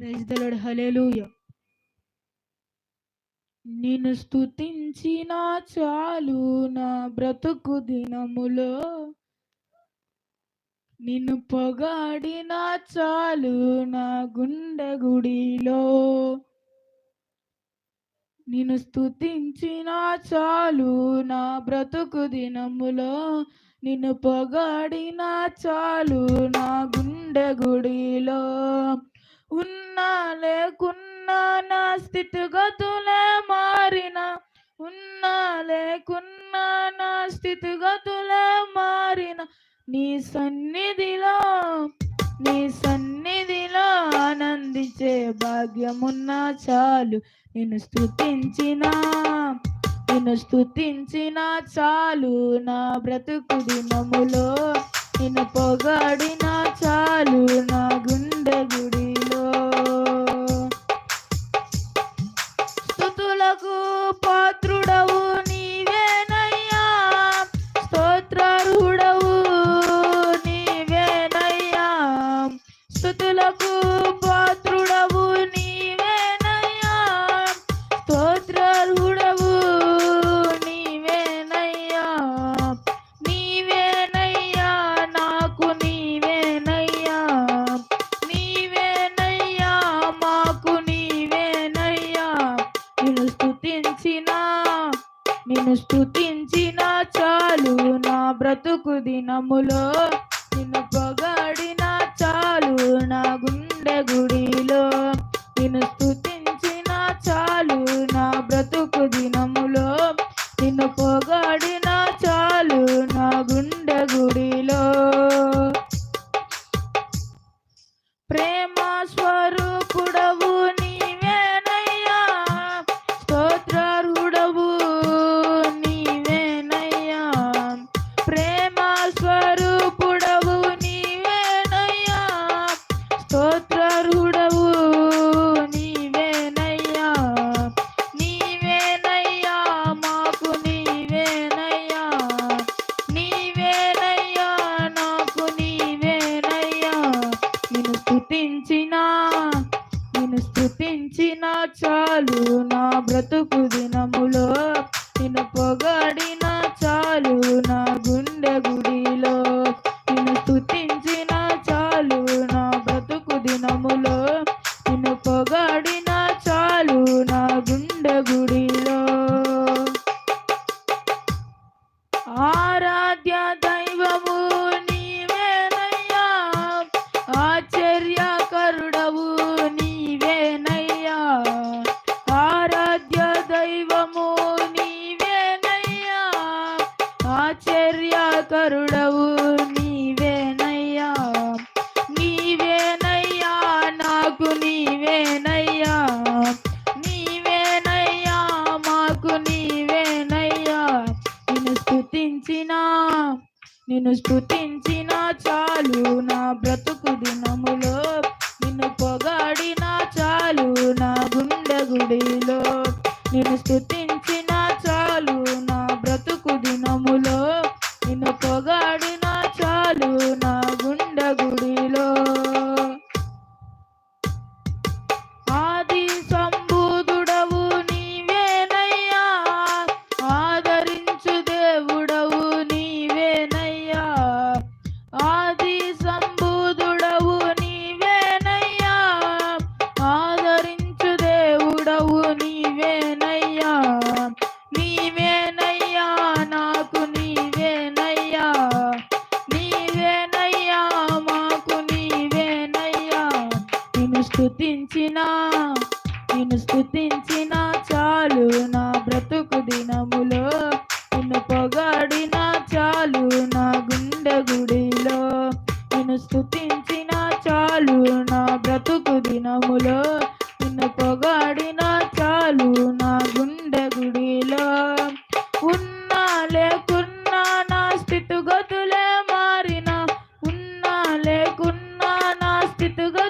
ప్రైజ్దలడు hallelujah నిన్ను స్తుతించిన చాలు నా బ్రతుకు దినములో. నిన్ను పొగాడిన చాలు నా గుండె గుడిలో. నిన్ను స్తుతించిన చాలు నా బ్రతుకు దినములో. నిన్ను పొగాడిన చాలు నా గుండె గుడిలో. ఉన్నా లేకున్నా నా స్థితిగతులే మారిన. ఉన్నా లేకున్నా నా స్థితిగతులే మారిన. నీ సన్నిధిలో నీ సన్నిధిలో ఆనందించే భాగ్యమున్నా చాలు. నిన్ను స్తుతించిన నిన్ను స్తుతించిన చాలు. నా బ్రతుకు దినములో నిన్ను పొగాడిన చాలు. నా గుండె స్థుతులకు పాత్రుడవు నీవేనయ్యా. స్తోత్రారుడవు నీవేనయ్యా. స్థుతులకు స్తుతించిన నిన్ను స్తుతించిన చాలు. నా బ్రతుకు దినములో నిన్ను పొగాడిన చాలు. నా గుండె గుడిలో స్థుతించినా నిన్ను స్థుతించినా చాలు నా బ్రతుకుది ఆశ్చర్యకరుడవు నీవేనయ్యా నీవేనయ్యా నాకు నీవేనయ్యా నీవేనయ్యా మాకు నీవేనయ్యా. నిన్ను స్తుతించిన నిన్ను స్తుతించిన చాలు నా బ్రతుకు దినములో స్థుతించినా నిన్ను స్థుతించినా చాలు నా బ్రతుకు దినములో. నిన్ను పొగాడినా చాలు నా గుండె గుడిలో. నిన్ను స్థుతించినా చాలు నా బ్రతుకు దినములో. నిన్ను పొగాడినా చాలు నా గుండె గుడిలో. ఉన్నా లేకున్నా నా స్థితిగతులే మారిన. ఉన్నా లేకున్నా నా స్థితిగతులే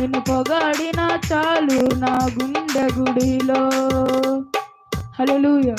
నిన్ను పొగాడిన చాలు నా గుండె గుడిలో. హల్లెలూయా